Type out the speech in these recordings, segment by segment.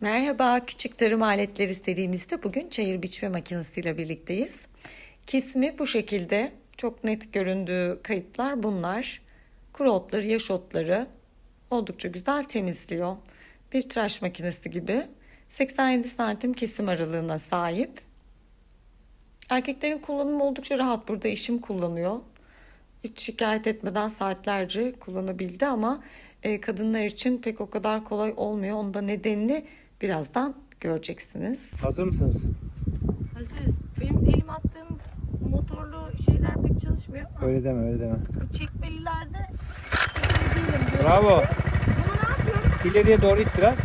Merhaba, Küçük Tarım Aletleri serimizde bugün çayır biçme makinesiyle birlikteyiz. Kesimi bu şekilde. Çok net göründüğü kayıtlar bunlar. Kuru otları, yaş otları oldukça güzel temizliyor. Bir tıraş makinesi gibi. 87 santim kesim aralığına sahip. Erkeklerin kullanımı oldukça rahat. Burada eşim kullanıyor. Hiç şikayet etmeden saatlerce kullanabildi ama e, kadınlar için pek o kadar kolay olmuyor. Onun da nedenini birazdan göreceksiniz. Hazır mısınız? Hazırız. Benim elim attığım motorlu şeyler pek çalışmıyor ama Öyle deme öyle deme. bu çekmelilerde değilim. Bravo. Bunu ne yapıyorum? İleriye doğru it biraz.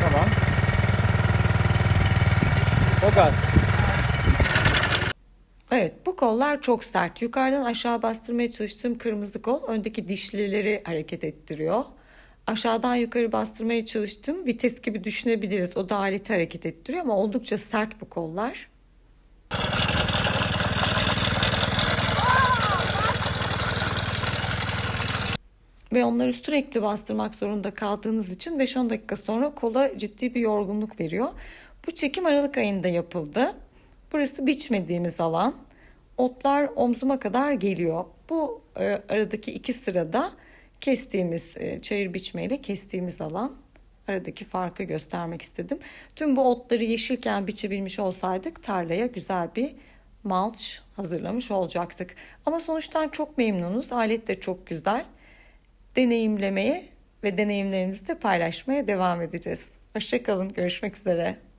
Tamam. O gaz. Evet bu kollar çok sert. Yukarıdan aşağı bastırmaya çalıştığım kırmızı kol öndeki dişlileri hareket ettiriyor. Aşağıdan yukarı bastırmaya çalıştığım vites gibi düşünebiliriz. O da aleti hareket ettiriyor ama oldukça sert bu kollar. Ve onları sürekli bastırmak zorunda kaldığınız için 5-10 dakika sonra kola ciddi bir yorgunluk veriyor. Bu çekim Aralık ayında yapıldı. Burası biçmediğimiz alan. Otlar omzuma kadar geliyor. Bu e, aradaki iki sırada kestiğimiz e, çayır biçmeyle kestiğimiz alan. Aradaki farkı göstermek istedim. Tüm bu otları yeşilken biçebilmiş olsaydık tarlaya güzel bir malç hazırlamış olacaktık. Ama sonuçtan çok memnunuz. Alet de çok güzel. Deneyimlemeye ve deneyimlerimizi de paylaşmaya devam edeceğiz. Hoşçakalın. Görüşmek üzere.